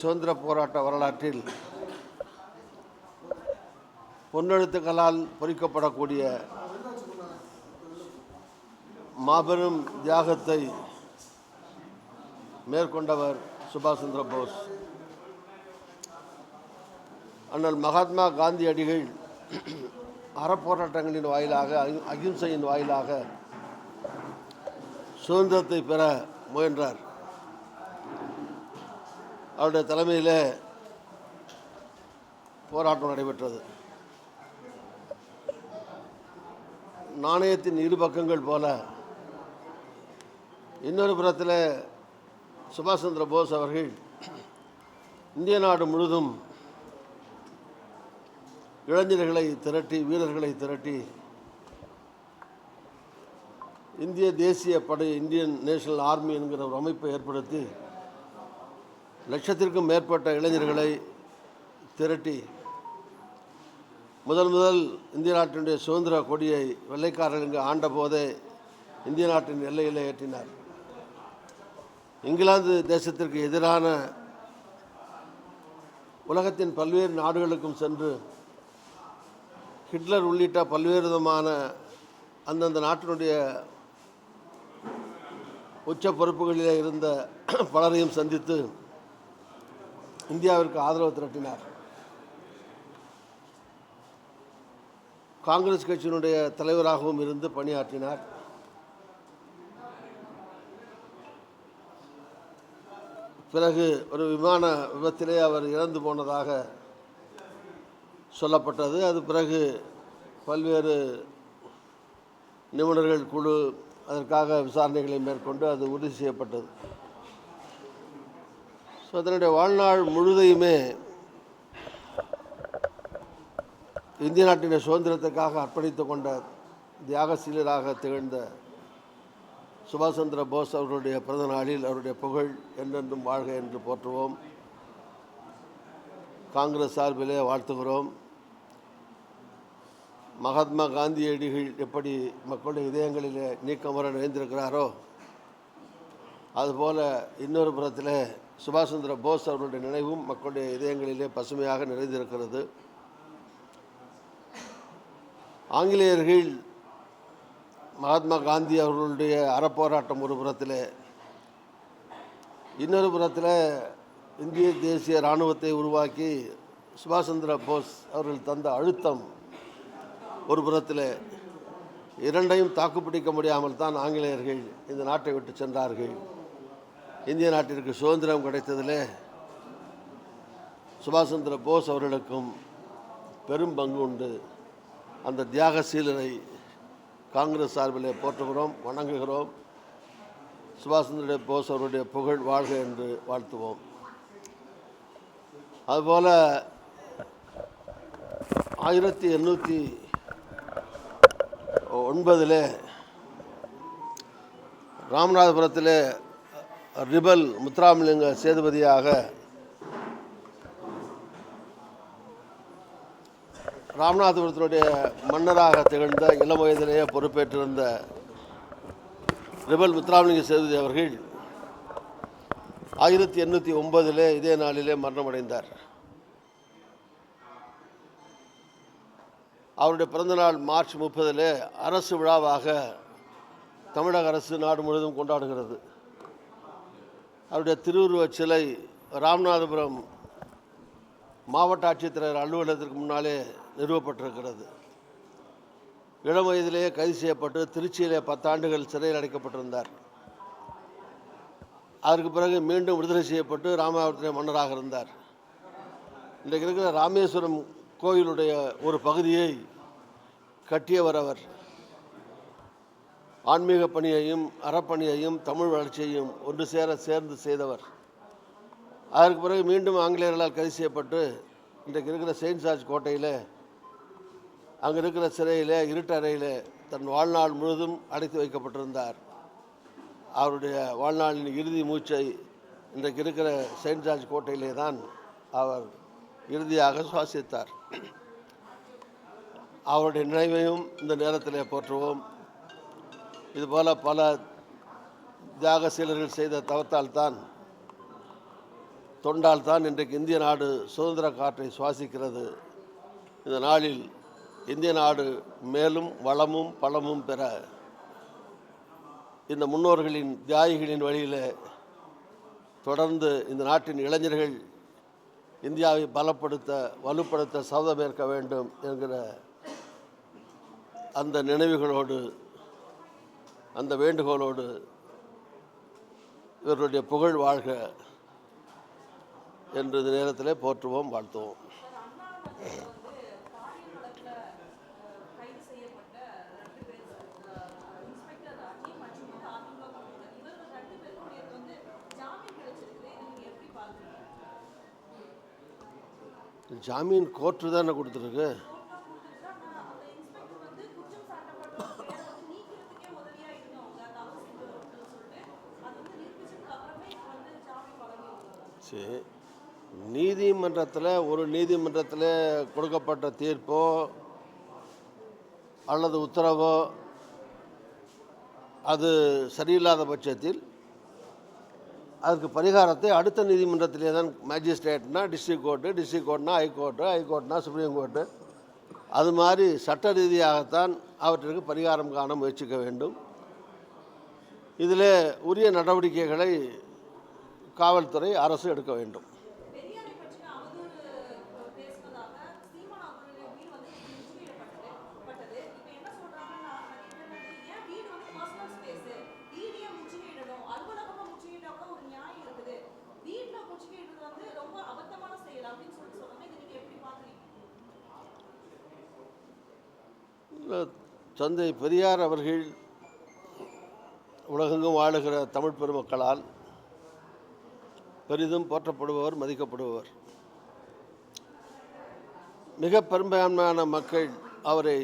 சுதந்திர போராட்ட வரலாற்றில் பொன்னெழுத்துக்களால் பொறிக்கப்படக்கூடிய மாபெரும் தியாகத்தை மேற்கொண்டவர் சுபாஷ் சந்திர போஸ். அண்ணல் மகாத்மா காந்தியடிகள் அறப்போராட்டங்களின் வாயிலாக அஹி- அகிம்சையின் வாயிலாக சுதந்திரத்தை பெற முயன்றார். அவருடைய தலைமையில் போராட்டம் நடைபெற்றது. நாணயத்தின் இரு பக்கங்கள் போல இன்னொரு புறத்தில் சுபாஷ் சந்திர போஸ் அவர்கள் இந்திய நாடு முழுதும் இளைஞர்களை திரட்டி வீரர்களை திரட்டி இந்திய தேசிய படை இந்தியன் நேஷனல் ஆர்மி என்கிற ஒரு அமைப்பை ஏற்படுத்தி லட்சத்திற்கும் மேற்பட்ட இளைஞர்களை திரட்டி முதல் முதல் இந்திய நாட்டினுடைய சுதந்திர கொடியை வெள்ளைக்காரர்கள் இங்கு ஆண்ட போதே இந்திய நாட்டின் எல்லையில் ஏற்றினார். இங்கிலாந்து தேசத்திற்கு எதிரான உலகத்தின் பல்வேறு நாடுகளுக்கும் சென்று ஹிட்லர் உள்ளிட்ட பல்வேறு விதமான அந்தந்த நாட்டினுடைய உச்ச பொறுப்புகளிலே இருந்த பலரையும் சந்தித்து இந்தியாவிற்கு ஆதரவு திரட்டினார். காங்கிரஸ் கட்சியினுடைய தலைவராகவும் இருந்து பணியாற்றினார். பிறகு ஒரு விமான விபத்திலே அவர் இறந்து போனதாக சொல்லப்பட்டது. அது பிறகு பல்வேறு நிபுணர்கள் குழு அதற்காக விசாரணைகளை மேற்கொண்டு அது உறுதி செய்யப்பட்டது. ஸோ அதனுடைய வாழ்நாள் முழுதையுமே இந்திய நாட்டின் சுதந்திரத்துக்காக அர்ப்பணித்து கொண்ட தியாகசீலராக திகழ்ந்த சுபாஷ் சந்திர போஸ் அவர்களுடைய பிறந்த நாளில் அவருடைய புகழ் என்றென்றும் வாழ்க என்று போற்றுவோம். காங்கிரஸ் சார்பிலே வாழ்த்துகிறோம். மகாத்மா காந்தியடிகள் எப்படி மக்களுடைய இதயங்களிலே நீக்கமர நிறைந்திருக்கிறாரோ அதுபோல் இன்னொரு புறத்தில் சுபாஷ் சந்திர போஸ் அவர்களுடைய நினைவும் மக்களுடைய இதயங்களிலே பசுமையாக நிறைந்திருக்கிறது. ஆங்கிலேயர்கள் மகாத்மா காந்தி அவர்களுடைய அறப்போராட்டம் ஒரு புறத்தில் இன்னொரு புறத்தில் இந்திய தேசிய இராணுவத்தை உருவாக்கி சுபாஷ் சந்திர போஸ் அவர்கள் தந்த அழுத்தம் ஒரு புறத்தில் இரண்டையும் தாக்குப்பிடிக்க முடியாமல் தான் ஆங்கிலேயர்கள் இந்த நாட்டை விட்டு சென்றார்கள். இந்திய நாட்டிற்கு சுதந்திரம் கிடைத்ததில் சுபாஷ் சந்திர போஸ் அவர்களுக்கும் பெரும் பங்கு உண்டு. அந்த தியாகசீலரை காங்கிரஸ் சார்பில் போற்றுகிறோம் வணங்குகிறோம். சுபாஷ் சந்திர போஸ் அவருடைய புகழ் வாழ்க என்று வாழ்த்துவோம். அதுபோல் ஆயிரத்தி எண்ணூற்றி ஒன்பதில் ராமநாதபுரத்தில் ரிபல் முத்துராமலிங்க சேதுபதியாக ராமநாதபுரத்தினுடைய மன்னராக திகழ்ந்த இளம் வயதிலேயே பொறுப்பேற்றிருந்த ரிபல் முத்துராமலிங்க சேதுபதி அவர்கள் ஆயிரத்தி எண்ணூற்றி ஒன்பதிலே இதே நாளிலே மரணமடைந்தார். அவருடைய பிறந்தநாள் மார்ச் முப்பதிலே அரசு விழாவாக தமிழக அரசு நாடு முழுவதும் கொண்டாடுகிறது. அவருடைய திருவுருவச் சிலை ராமநாதபுரம் மாவட்ட ஆட்சித்தலைவர் அலுவலகத்திற்கு முன்னாலே நிறுவப்பட்டிருக்கிறது. இளம் வயதிலேயே கைது செய்யப்பட்டு திருச்சியிலே பத்தாண்டுகள் சிறையில் அடைக்கப்பட்டிருந்தார். அதற்கு பிறகு மீண்டும் விடுதலை செய்யப்பட்டு ராமநாதபுரத்திலே மன்னராக இருந்தார். இன்றைக்கு இருக்கிற ராமேஸ்வரம் கோயிலுடைய ஒரு பகுதியை கட்டியவர் அவர். ஆன்மீக பணியையும் அறப்பணியையும் தமிழ் வளர்ச்சியையும் ஒன்று சேர சேர்ந்து செய்தவர். அதற்கு பிறகு மீண்டும் ஆங்கிலேயர்களால் கைது செய்யப்பட்டு இன்றைக்கு இருக்கிற செயின்ட் ஜார்ஜ் கோட்டையில் அங்கே இருக்கிற சிறையில் இருட்டறையில் தன் வாழ்நாள் முழுதும் அடைத்து வைக்கப்பட்டிருந்தார். அவருடைய வாழ்நாளின் இறுதி மூச்சை இன்றைக்கு இருக்கிற செயின்ட் ஜார்ஜ் கோட்டையிலே தான் அவர் இறுதியாக சுவாசித்தார். அவருடைய நினைவையும் இந்த நேரத்தில் போற்றுவோம். இதுபோல் பல தியாகசீலர்கள் செய்த தவத்தால் தான் தொண்டால் தான் இன்றைக்கு இந்திய நாடு சுதந்திர காற்றை சுவாசிக்கிறது. இந்த நாளில் இந்திய நாடு மேலும் வளமும் பலமும் பெற இந்த முன்னோர்களின் தியாகிகளின் வழியில் தொடர்ந்து இந்த நாட்டின் இளைஞர்கள் இந்தியாவை பலப்படுத்த வலுப்படுத்த சபதமேற்க வேண்டும் என்கிற அந்த நினைவுகளோடு அந்த வேண்டுகோளோடு இவர்களுடைய புகழ் வாழ்க என்று இந்த நேரத்தில் போற்றுவோம் வாழ்த்துவோம். ஜாமீன் கோர்ட்டு தானே கொடுத்துருக்கு இன்ஸ்பெக்டர் அஜய் மற்றும் வந்து அதிமுக கவுன்சிலர் இவர்கள் ரெண்டு பேருடைய வந்து ஜாமீன் கிடைச்சிருக்கு இதை நீங்க எப்படி பாக்குறீங்க ஜாமீன் கோர்ட்டு தானே கொடுத்துருக்கு அந்த இன்ஸ்பெக்டர் வந்து குற்றம் சாட்டப்பட்ட பேரை வந்து நீக்கிறதுக்கே உதவியா இருந்தவங்க தவறு செஞ்சவர்கள் சொல்லிட்டு அது வந்து நிரூபிச்சதுக்கு அப்புறமே வந்து ஜாமீன் வழங்கி சரி நீதிமன்றத்தில் ஒரு நீதிமன்றத்தில் கொடுக்கப்பட்ட தீர்ப்போ அல்லது உத்தரவோ அது சரியில்லாத பட்சத்தில் அதுக்கு பரிகாரத்தை அடுத்த நீதிமன்றத்திலே தான் மேஜிஸ்ட்ரேட்னா டிஸ்ட்ரிக்ட் கோர்ட்டு டிஸ்ட்ரிக்ட் கோர்ட்னா ஹைகோர்ட்டு ஹைகோர்ட்னா சுப்ரீம் கோர்ட்டு அது மாதிரி சட்ட ரீதியாகத்தான் அவற்றிற்கு பரிகாரம் காண முயற்சிக்க வேண்டும். இதில் உரிய நடவடிக்கைகளை காவல்துறை அரசு எடுக்க வேண்டும். தந்தை பெரியார் அவர்கள் உலகெங்கும் வாழுகிற தமிழ் பெருமக்களால் பெரிதும் போற்றப்படுபவர் மதிக்கப்படுபவர். மிக பெரும்பான்மையான மக்கள் அவரை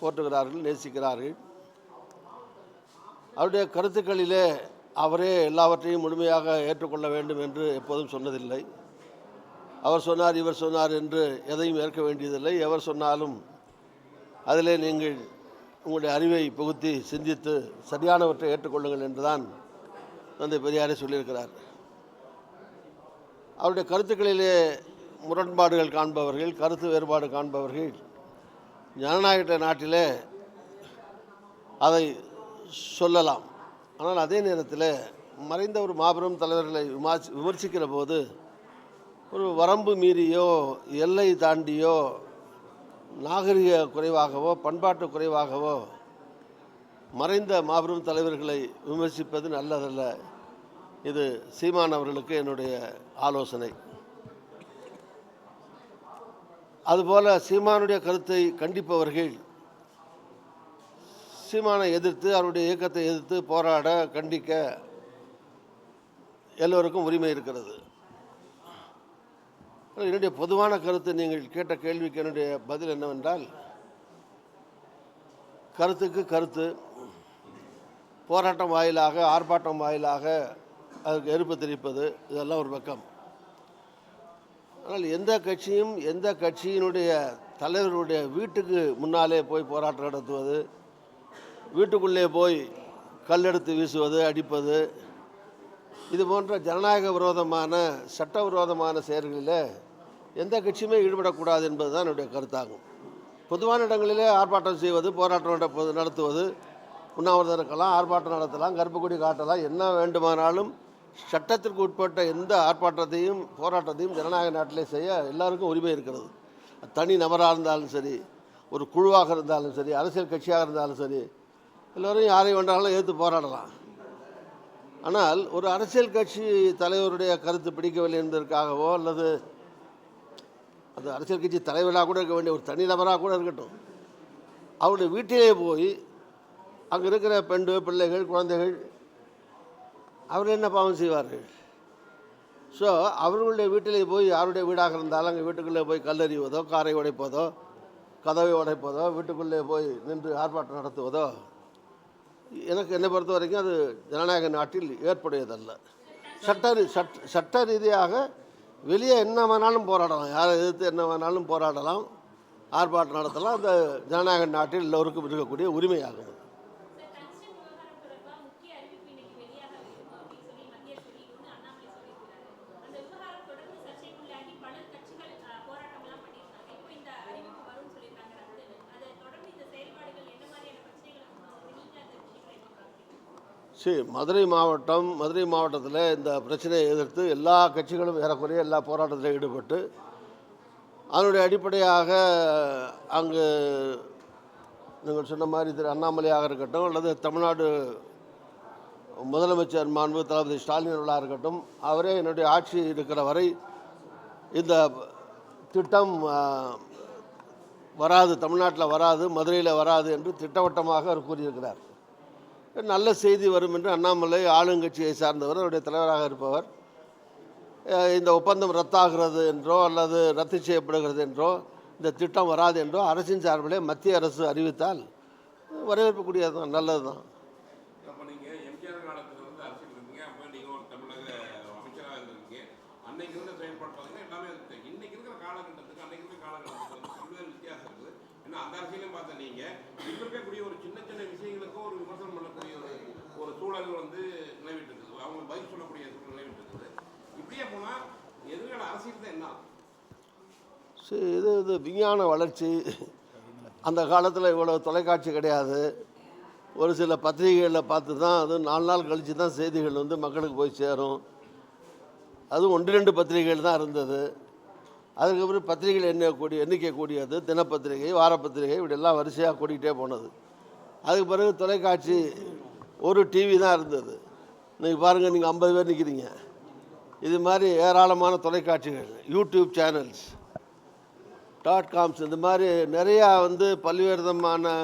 போற்றுகிறார்கள் நேசிக்கிறார்கள். அவருடைய கருத்துக்களிலே அவரே எல்லாவற்றையும் முழுமையாக ஏற்றுக்கொள்ள வேண்டும் என்று எப்போதும் சொன்னதில்லை. அவர் சொன்னார் இவர் சொன்னார் என்று எதையும் ஏற்க வேண்டியதில்லை. எவர் சொன்னாலும் அதிலே நீங்கள் உங்களுடைய அறிவை புகுத்தி சிந்தித்து சரியானவற்றை ஏற்றுக்கொள்ளுங்கள் என்றுதான் தந்தை பெரியாரே சொல்லியிருக்கிறார். அவருடைய கருத்துக்களிலே முரண்பாடுகள் காண்பவர்கள் கருத்து வேறுபாடு காண்பவர்கள் ஜனநாயக நாட்டிலே அதை சொல்லலாம். ஆனால் அதே நேரத்தில் மறைந்த ஒரு மாபெரும் தலைவர்களை விமர்சி விமர்சிக்கிற போது ஒரு வரம்பு மீறியோ எல்லை தாண்டியோ நாகரிக குறைவாகவோ பண்பாட்டு குறைவாகவோ மறைந்த மாபெரும் தலைவர்களை விமர்சிப்பது நல்லதல்ல. இது சீமான் அவர்களுக்கு என்னுடைய ஆலோசனை. அதுபோல சீமானுடைய கருத்தை கண்டிப்பவர்கள் சீமானை எதிர்த்து அவருடைய இயக்கத்தை எதிர்த்து போராட கண்டிக்க எல்லோருக்கும் உரிமை இருக்கிறது. என்னுடைய பொதுவான கருத்து நீங்கள் கேட்ட கேள்விக்கு என்னுடைய பதில் என்னவென்றால் கருத்துக்கு கருத்து போராட்டம் வாயிலாக ஆர்ப்பாட்டம் வாயிலாக அதுக்கு எதிர்ப்பு தெரிவிப்பது இதெல்லாம் ஒரு பக்கம். ஆனால் எந்த கட்சியும் எந்த கட்சியினுடைய தலைவருடைய வீட்டுக்கு முன்னாலே போய் போராட்டம் நடத்துவது வீட்டுக்குள்ளே போய் கல்லெடுத்து வீசுவது அடிப்பது இது போன்ற ஜனநாயக விரோதமான சட்ட விரோதமான செயல்களில் எந்த கட்சியுமே ஈடுபடக்கூடாது என்பது தான் என்னுடைய கருத்தாகும். பொதுவான இடங்களிலே ஆர்ப்பாட்டம் செய்வது போராட்டம் நடத்துவது உண்ணாவிரதம் இருக்கலாம் ஆர்ப்பாட்டம் நடத்தலாம் கருப்புக்கொடி காட்டலாம் என்ன வேண்டுமானாலும் சட்டத்திற்கு உட்பட்ட எந்த ஆர்ப்பாட்டத்தையும் போராட்டத்தையும் ஜனநாயக நாட்டிலே செய்ய எல்லாருக்கும் உரிமை இருக்கிறது. தனி நபராக இருந்தாலும் சரி ஒரு குழுவாக இருந்தாலும் சரி அரசியல் கட்சியாக இருந்தாலும் சரி எல்லோரும் யாரை வேண்டாலும் எதிர்த்து போராடலாம். ஆனால் ஒரு அரசியல் கட்சி தலைவருடைய கருத்து பிடிக்கவில்லை என்பதற்காகவோ அல்லது அது அரசியல் கட்சி தலைவராக கூட இருக்க வேண்டிய ஒரு தனிநபராக கூட இருக்கட்டும். அவருடைய வீட்டிலே போய் அங்கே இருக்கிற பெண்டு பிள்ளைகள் குழந்தைகள் அவர் என்ன பாவம் செய்வார்கள்? ஸோ அவர்களுடைய வீட்டிலே போய் யாருடைய வீடாக இருந்தாலும் அங்கே வீட்டுக்குள்ளே போய் கல்லறிவதோ காரை உடைப்பதோ கதவை உடைப்பதோ வீட்டுக்குள்ளே போய் நின்று ஆர்ப்பாட்டம் நடத்துவதோ எனக்கு என்னை பொறுத்த வரைக்கும் அது ஜனநாயக நாட்டில் ஏற்புடையதல்ல. சட்ட சட்ட சட்ட ரீதியாக வெளியே என்ன வேணாலும் போராடலாம். யாரை எதிர்த்து என்ன வேணாலும் போராடலாம் ஆர்ப்பாட்டம் நடத்தலாம். அந்த ஜனநாயக நாட்டில் எல்லோருக்கும் இருக்கக்கூடிய உரிமையாகும் சார் கன்ஸ்டன் விவகாரம் தொடர்பாக முக்கிய அறிவிப்பு இன்னைக்கு வெளியாக இருக்கும் அப்படின்னு சொல்லி மத்திய சொல்லிட்டு அண்ணாமலை சொல்லியிருக்கிறாரு அந்த விவகாரம் சரி மதுரை மாவட்டம் மதுரை மாவட்டத்தில் இந்த பிரச்சனையை எதிர்த்து எல்லா கட்சிகளும் ஏறக்குறைய எல்லா போராட்டத்திலும் ஈடுபட்டு அதனுடைய அடிப்படையாக அங்கு நீங்கள் சொன்ன மாதிரி திரு அண்ணாமலையாக இருக்கட்டும் அல்லது தமிழ்நாடு முதலமைச்சர் மாண்பு தளபதி ஸ்டாலின் அவர்களாக இருக்கட்டும் அவரே என்னுடைய ஆட்சி இருக்கிற வரை இந்த திட்டம் வராது தமிழ்நாட்டில் வராது மதுரையில் வராது என்று திட்டவட்டமாக அவர் கூறியிருக்கிறார். நல்ல செய்தி வரும் என்று அண்ணாமலை ஆளுங்கட்சியை சார்ந்தவர் அவருடைய தலைவராக இருப்பவர். இந்த ஒப்பந்தம் ரத்தாகிறது என்றோ அல்லது ரத்து செய்யப்படுகிறது என்றோ இந்த திட்டம் வராது என்றோ அரசின் சார்பிலே மத்திய அரசு அறிவித்தால் வரவேற்கக்கூடியது தான் நல்லது தான் அன்னைக்கு இருந்த செயல்பாடு பார்த்தீங்கன்னா எல்லாமே இருக்கு. இன்னைக்கு இருக்கிற காலகட்டத்துக்கு அன்னைக்கு இருக்கிற காலகட்டத்துக்கு பல்வேறு வித்தியாசம் இருக்குது. ஏன்னா அந்த அரசியலையும் பார்த்த நீங்க. இப்ப இருக்கக்கூடிய ஒரு சின்ன சின்ன விஷயங்களுக்கும் ஒரு விமர்சனம் பண்ணக்கூடிய ஒரு ஒரு சூழல் வந்து நிலவிட்டு இருக்குது அவங்க பதில் சொல்லக்கூடிய சூழல் நிலவிட்டு இருக்குது இப்படியே போனா எதிர்கால அரசியல் தான் என்ன? சரி இது இது விஞ்ஞான வளர்ச்சி. அந்த காலத்தில் இவ்வளோ தொலைக்காட்சி கிடையாது. ஒரு சில பத்திரிகைகளில் பார்த்து தான் அது நாலு நாள் கழித்து தான் செய்திகள் வந்து மக்களுக்கு போய் சேரும். அதுவும் ஒன்று ரெண்டு பத்திரிகைகள் தான் இருந்தது. அதுக்கப்புறம் பத்திரிகைகள் எண்ணக்கூடிய எண்ணிக்கை கூடியது தினப்பத்திரிகை வாரப்பத்திரிகை இப்படியெல்லாம் வரிசையாக கூட்டிகிட்டே போனது. அதுக்கு பிறகு தொலைக்காட்சி ஒரு டிவி தான் இருந்தது. இன்றைக்கி பாருங்கள் நீங்கள் ஐம்பது பேர் நிற்கிறீங்க இது மாதிரி ஏராளமான தொலைக்காட்சிகள் யூடியூப் சேனல்ஸ் டாட் காம்ஸ் இந்த மாதிரி நிறையா வந்து பல்வேறு விதமான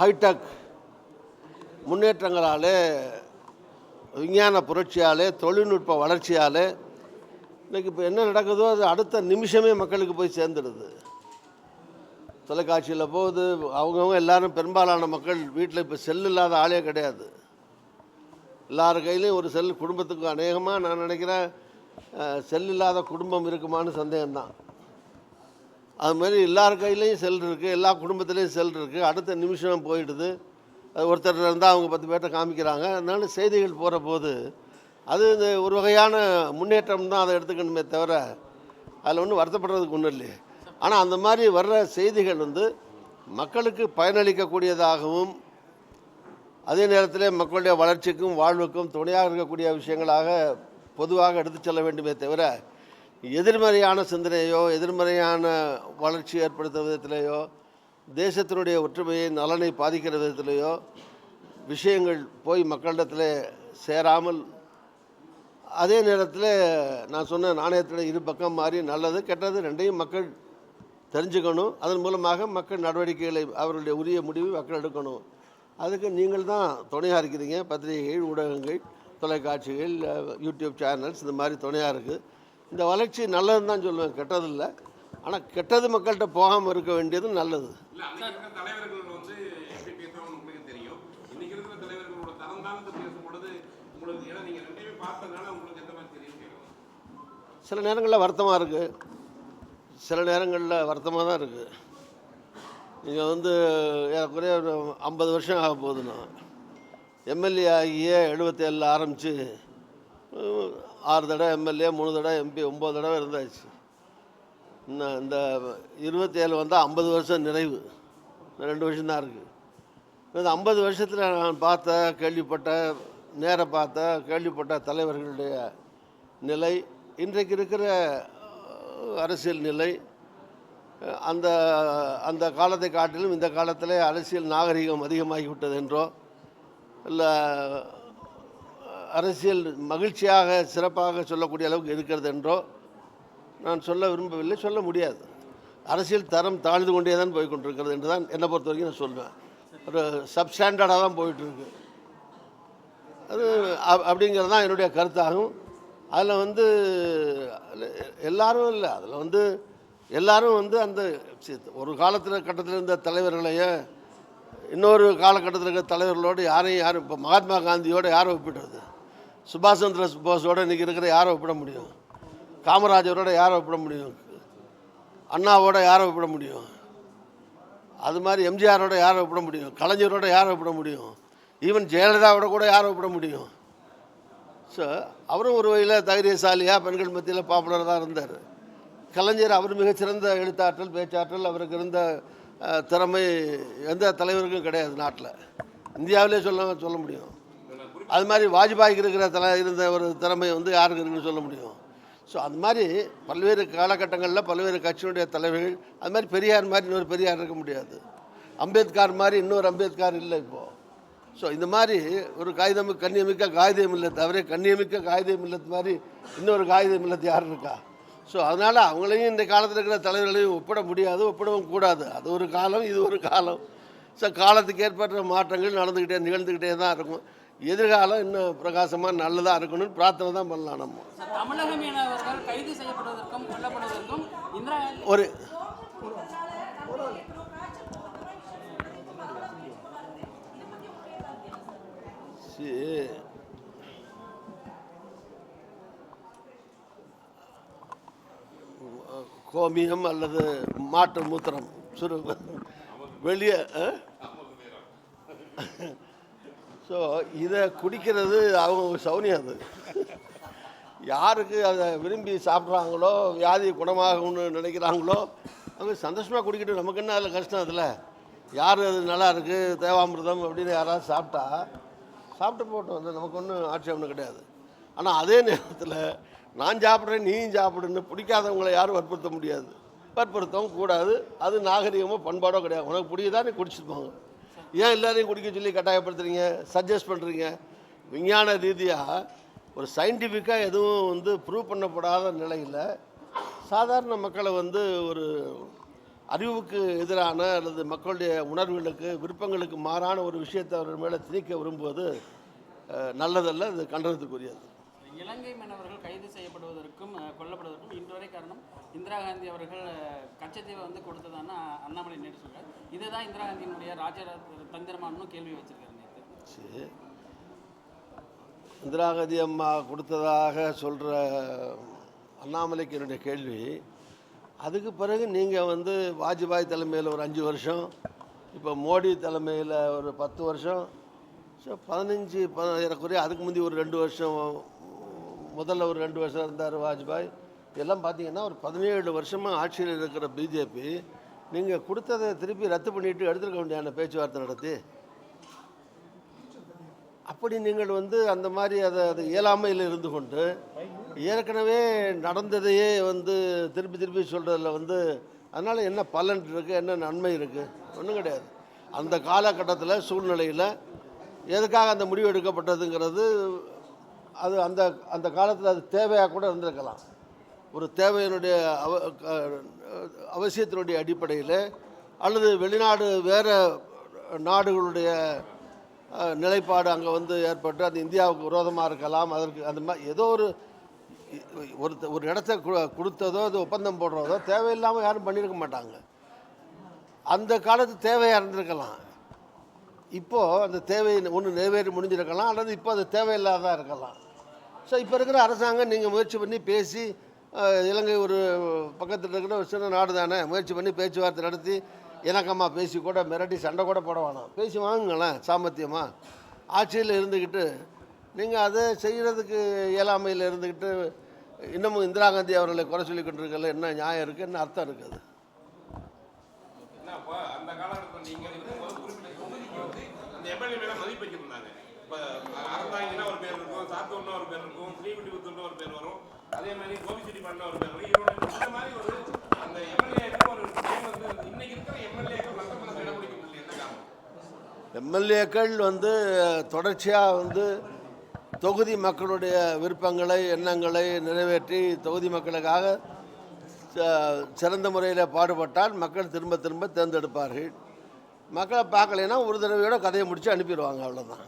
ஹைடெக் முன்னேற்றங்களாலே விஞ்ஞான புரட்சியாலே தொழில்நுட்ப வளர்ச்சியாலே இன்னைக்கு இப்போ என்ன நடக்குதோ அது அடுத்த நிமிஷமே மக்களுக்கு போய் சேர்ந்துடுது. தொலைக்காட்சியில் போகுது அவங்கவுங்க எல்லாரும் பெரும்பாலான மக்கள் வீட்டில் இப்போ செல் இல்லாத ஆளே கிடையாது. எல்லார் கையிலையும் ஒரு செல் குடும்பத்துக்கு அநேகமாக நான் நினைக்கிறேன் செல் இல்லாத குடும்பம் இருக்குமான்னு சந்தேகம்தான். அது மாதிரி எல்லார் கையிலையும் செல் இருக்குது எல்லா குடும்பத்துலேயும் செல் இருக்குது அடுத்த நிமிஷம் போயிடுது. அது ஒருத்தர் இருந்தால் அவங்க பத்து பேர்ட்ட காமிக்கிறாங்க. அதனால செய்திகள் போகிற போது அது இந்த ஒரு வகையான முன்னேற்றம் தான் அதை எடுத்துக்கணுமே தவிர அதில் ஒன்றும் வருத்தப்படுறதுக்கு ஒன்றும் இல்லையே. ஆனால் அந்த மாதிரி வர்ற செய்திகள் வந்து மக்களுக்கு பயனளிக்கக்கூடியதாகவும் அதே நேரத்தில் மக்களுடைய வளர்ச்சிக்கும் வாழ்வுக்கும் துணையாக இருக்கக்கூடிய விஷயங்களாக பொதுவாக எடுத்துச் செல்ல வேண்டுமே தவிர எதிர்மறையான சிந்தனையோ எதிர்மறையான வளர்ச்சி ஏற்படுத்த விதத்திலேயோ தேசத்தினுடைய ஒற்றுமையை நலனை பாதிக்கிற விதத்திலேயோ விஷயங்கள் போய் மக்களிடத்தில் சேராமல் அதே நேரத்தில் நான் சொன்ன நாணயத்தில் இரு பக்கம் மாறி நல்லது கெட்டது ரெண்டையும் மக்கள் தெரிஞ்சுக்கணும். அதன் மூலமாக மக்கள் நடவடிக்கைகளை அவர்களுடைய உரிய முடிவு மக்கள் எடுக்கணும். அதுக்கு நீங்கள் தான் துணையாக இருக்கிறீங்க. பத்திரிகைகள் ஊடகங்கள் தொலைக்காட்சிகள் யூடியூப் சேனல்ஸ் இந்த மாதிரி துணையாக இருக்குது இந்த வளர்ச்சி நல்லதுன்னு தான் சொல்லுவேன் கெட்டதில்லை ஆனால் கெட்டது மக்கள்கிட்ட போகாமல் இருக்க வேண்டியது நல்லது. தலைவர்கள் வந்து தெரியும். உங்களுக்கு ஏன்னா ரெண்டையுமே பார்த்ததுனால உங்களுக்கு எந்த மாதிரி தெரியும் சில நேரங்களில் வருத்தமாக இருக்குது சில நேரங்களில் வருத்தமாக தான் இருக்குது நீங்கள் வந்து ஏறக்குறைய ஒரு ஐம்பது வருஷம் ஆக போகுது நான் எம்எல்ஏ ஆகிய எழுபத்தேழில் ஆரம்பித்து ஆறு தடவை எம்எல்ஏ மூணு தடவை எம்பி ஒம்பது தடவை இருந்தாச்சு. இன்னும் இந்த இருபத்தேழு வந்தால் ஐம்பது வருஷம் நிறைவு. ரெண்டு வருஷம்தான் இருக்குது இந்த ஐம்பது வருஷத்தில் நான் பார்த்த கேள்விப்பட்ட நேர பார்த்த கேள்விப்பட்ட தலைவர்களுடைய நிலை இன்றைக்கு இருக்கிற அரசியல் நிலை அந்த அந்த காலத்தை காட்டிலும் இந்த காலத்தில் அரசியல் நாகரிகம் அதிகமாகிவிட்டது என்றோ இல்லை அரசியல் மகிழ்ச்சியாக சிறப்பாக சொல்லக்கூடிய அளவுக்கு இருக்கிறது என்றோ நான் சொல்ல விரும்பவில்லை. சொல்ல முடியாது. அரசியல் தரம் தாழ்ந்து கொண்டே தான் போய் கொண்டிருக்கிறது என்று தான் என்னை பொறுத்த வரைக்கும் நான் சொல்வேன். ஒரு சப்ஸ்டாண்டர்டாக தான் போயிட்டுருக்கு அது அப்- அப்படிங்கிறது தான் என்னுடைய கருத்தாகும். அதில் வந்து எல்லாரும் இல்லை. அதில் வந்து எல்லாரும் வந்து அந்த ஒரு காலத்தில் கட்டத்தில் இருந்த தலைவர்களையே இன்னொரு காலகட்டத்தில் இருக்கிற தலைவர்களோடு யாரையும் யாரும் இப்போ மகாத்மா காந்தியோடு யாரை ஒப்பிடுறது? சுபாஷ் சந்திர போஸோட இன்றைக்கி இருக்கிற யாரை ஒப்பிட முடியும்? காமராஜரோட யாரை ஒப்பிட முடியும்? அண்ணாவோட யாரை ஒப்பிட முடியும்? அது மாதிரி எம்ஜிஆரோட யாரை ஒப்பிட முடியும்? கலைஞரோட யாரை ஒப்பிட முடியும்? ஈவன் ஜெயலலிதாவோட கூட யாரை ஒப்பிட முடியும்? ஸோ அவரும் ஒரு வகையில் தைரியசாலியாக பெண்கள் மத்தியில் பாப்புலராக தான் இருந்தார். கலைஞர் அவர் மிகச்சிறந்த எழுத்தாற்றல் பேச்சாற்றல் அவருக்கு இருந்த திறமை எந்த தலைவருக்கும் கிடையாது நாட்டில். இந்தியாவிலே சொல்ல சொல்ல முடியும். அது மாதிரி வாஜ்பாய்க்கு இருக்கிற தலை இருந்த ஒரு திறமை வந்து யாருக்கு இருக்குன்னு சொல்ல முடியும். ஸோ அது மாதிரி பல்வேறு காலகட்டங்களில் பல்வேறு கட்சியினுடைய தலைவர்கள் அது மாதிரி பெரியார் மாதிரி இன்னொரு பெரியார் இருக்க முடியாது. அம்பேத்கர் மாதிரி இன்னொரு அம்பேத்கர் இல்லை இப்போது ஸோ இந்த மாதிரி ஒரு காகிதம் கண்ணியமிக்க காகிதம் இல்லத்து அவரே கண்ணியமிக்க காகிதம் இல்லத்து மாதிரி இன்னொரு காகிதம் இல்லத்து யார் இருக்கா? ஸோ அதனால் அவங்களையும் இந்த காலத்தில் இருக்கிற தலைவர்களையும் ஒப்பிட முடியாது ஒப்பிடவும் கூடாது. அது ஒரு காலம் இது ஒரு காலம். ஸோ காலத்துக்கு ஏற்பட்ட மாற்றங்கள் நடந்துக்கிட்டே நிகழ்ந்துக்கிட்டே தான் இருக்கும். எதிர்காலம் இன்னும் பிரகாசமாக நல்லதாக இருக்கணும்னு பிரார்த்தனை தான் பண்ணலாம் நம்ம. தமிழக மீனவர்கள் கைது செய்யப்படுவதற்கும் கொல்லப்படுவதற்கும் ஒரு சி- கோமியம் அல்லது மாட்டு மூத்திரம். சுரு வெளியே ஸோ இதை குடிக்கிறது அவங்க சௌனியம் அது. யாருக்கு அதை விரும்பி சாப்பிட்றாங்களோ வியாதி குணமாகும்னு நினைக்கிறாங்களோ அவங்க சந்தோஷமாக குடிக்கிட்டு நமக்கு என்ன அதில் கஷ்டம் அதில்? யார் அது நல்லா இருக்குது தேவாமிர்தம் அப்படின்னு யாராவது சாப்பிட்டா சாப்பிட்டு போட்டோம் வந்து நமக்கு ஒன்றும் ஆட்சேபணம் கிடையாது. ஆனால் அதே நேரத்தில் நான் சாப்பிட்றேன் நீயும் சாப்பிடுன்னு பிடிக்காதவங்களை யாரும் வற்புறுத்த முடியாது. வற்புறுத்தவும் கூடாது. அது நாகரிகமோ பண்பாடோ கிடையாது. உனக்கு பிடிக்குதா நீ குடிச்சிருப்பாங்க ஏன் எல்லாரையும் குடிக்க சொல்லி கட்டாயப்படுத்துறீங்க சஜஸ்ட் பண்ணுறீங்க விஞ்ஞான ரீதியாக ஒரு சயின்டிஃபிக்காக எதுவும் வந்து ப்ரூவ் பண்ணப்படாத நிலையில் சாதாரண மக்களை வந்து ஒரு அறிவுக்கு எதிரான அல்லது மக்களுடைய உணர்வுகளுக்கு விருப்பங்களுக்கு மாறான ஒரு விஷயத்தை அவர் மேலே திணிக்க விரும்புவது நல்லதல்ல இது கண்டனத்துக்குரியது. இலங்கை மீனவர்கள் கைது செய்யப்படுவதற்கும் கொல்லப்படுவதற்கும் இன்று வரை காரணம் இந்திரா காந்தி அவர்கள் கச்சத்தீவை வந்து கொடுத்ததான அண்ணாமலை நேற்று சொல்றார். இதுதான் இந்திரா காந்தியினுடைய ராஜ தந்திரமானு கேள்வி வச்சிருக்காரு நேற்று இந்திரா காந்தி அம்மா கொடுத்ததாக சொல்கிற அண்ணாமலைக்கு என்னுடைய கேள்வி. அதுக்கு பிறகு நீங்கள் வந்து வாஜ்பாய் தலைமையில் ஒரு அஞ்சு வருஷம் இப்போ மோடி தலைமையில் ஒரு பத்து வருஷம் ஸோ பதினஞ்சு ப ஏறக்குறைய அதுக்கு முந்தி ஒரு ரெண்டு வருஷம் முதல்ல ஒரு ரெண்டு வருஷம் இருந்தார் வாஜ்பாய். இதெல்லாம் பார்த்தீங்கன்னா ஒரு பதினேழு வருஷமாக ஆட்சியில் இருக்கிற பிஜேபி நீங்கள் கொடுத்ததை திருப்பி ரத்து பண்ணிவிட்டு எடுத்துருக்க வேண்டியான பேச்சுவார்த்தை நடத்தி. அப்படி நீங்கள் வந்து அந்த மாதிரி அதை அது இயலாமையில் இருந்து கொண்டு ஏற்கனவே நடந்ததையே வந்து திருப்பி திருப்பி சொல்கிறதுல வந்து அதனால் என்ன பலன் இருக்குது என்ன நன்மை இருக்குது ஒன்றும் கிடையாது. அந்த காலகட்டத்தில் சூழ்நிலையில் எதுக்காக அந்த முடிவு எடுக்கப்பட்டதுங்கிறது அது அந்த அந்த காலத்தில் அது தேவையாக கூட இருந்திருக்கலாம். ஒரு தேவையினுடைய அவ அவசியத்தினுடைய அடிப்படையில் அல்லது வெளிநாடு வேறு நாடுகளுடைய நிலைப்பாடு அங்கே வந்து ஏற்பட்டு அது இந்தியாவுக்கு விரோதமாக இருக்கலாம். அதற்கு அந்த மாதிரி ஏதோ ஒரு ஒரு ஒரு இடத்த கு- கொடுத்ததோ அது ஒப்பந்தம் போடுறதோ தேவையில்லாமல் யாரும் பண்ணியிருக்க மாட்டாங்க. அந்த காலத்து தேவையாக இருந்திருக்கலாம். இப்போது அந்த தேவை ஒன்று நிறைவேறி முடிஞ்சிருக்கலாம் அல்லது இப்போ அது தேவையில்லாதான் இருக்கலாம். ஸோ இப்போ இருக்கிற அரசாங்கம் நீங்கள் முயற்சி பண்ணி பேசி இலங்கை ஒரு பக்கத்தில் இருக்கிற ஒரு சின்ன நாடு தானே முயற்சி பண்ணி பேச்சுவார்த்தை நடத்தி இணக்கமாக பேசி கூட மிரட்டி சண்டை கூட போட வேணாம். பேசி வாங்குங்களேன் சாமர்த்தியமாக ஆட்சியில் இருந்துக்கிட்டு நீங்கள் அதை செய்கிறதுக்கு இயலாமையில் இருந்துக்கிட்டு இன்னமும் இந்திரா காந்தி அவர்களை குறை சொல்லி கொண்டிருக்கல என்ன நியாயம் இருக்குது என்ன அர்த்தம் இருக்குது என்ன அப்போ அந்த காலகட்டத்தில் நீங்கள் இருக்கும்போது குறிப்பிட்ட தொகுதிக்கு வந்து அந்த எம்எல்ஏ மேலே மதிப்பு வச்சிருந்தாங்க இப்போ அறந்தாங்கன்னா ஒரு பேர் இருக்கும் சாத்தூர்னா ஒரு பேர் இருக்கும் ஸ்ரீவில்லிபுத்தூர்னு ஒரு பேர் வரும். அதே மாதிரி கோபிச்செட்டிப்பாடினா ஒரு பேர் வரும். இவரோட இந்த மாதிரி ஒரு அந்த எம்எல்ஏக்கு ஒரு பேர் வந்து இன்னைக்கு இருக்கிற எம்எல்ஏக்கள் மற்ற மனசு இடம் பிடிக்க முடியல. என்ன காரணம்? எம்எல்ஏக்கள் வந்து தொடர்ச்சியாக வந்து தொகுதி மக்களுடைய விருப்பங்களை எண்ணங்களை நிறைவேற்றி தொகுதி மக்களுக்காக சிறந்த முறையில் பாடுபட்டால் மக்கள் திரும்ப திரும்ப தேர்ந்தெடுப்பார்கள். மக்களை பார்க்கலைன்னா ஒரு தடவையோட கதையை முடித்து அனுப்பிடுவாங்க அவ்வளோதான்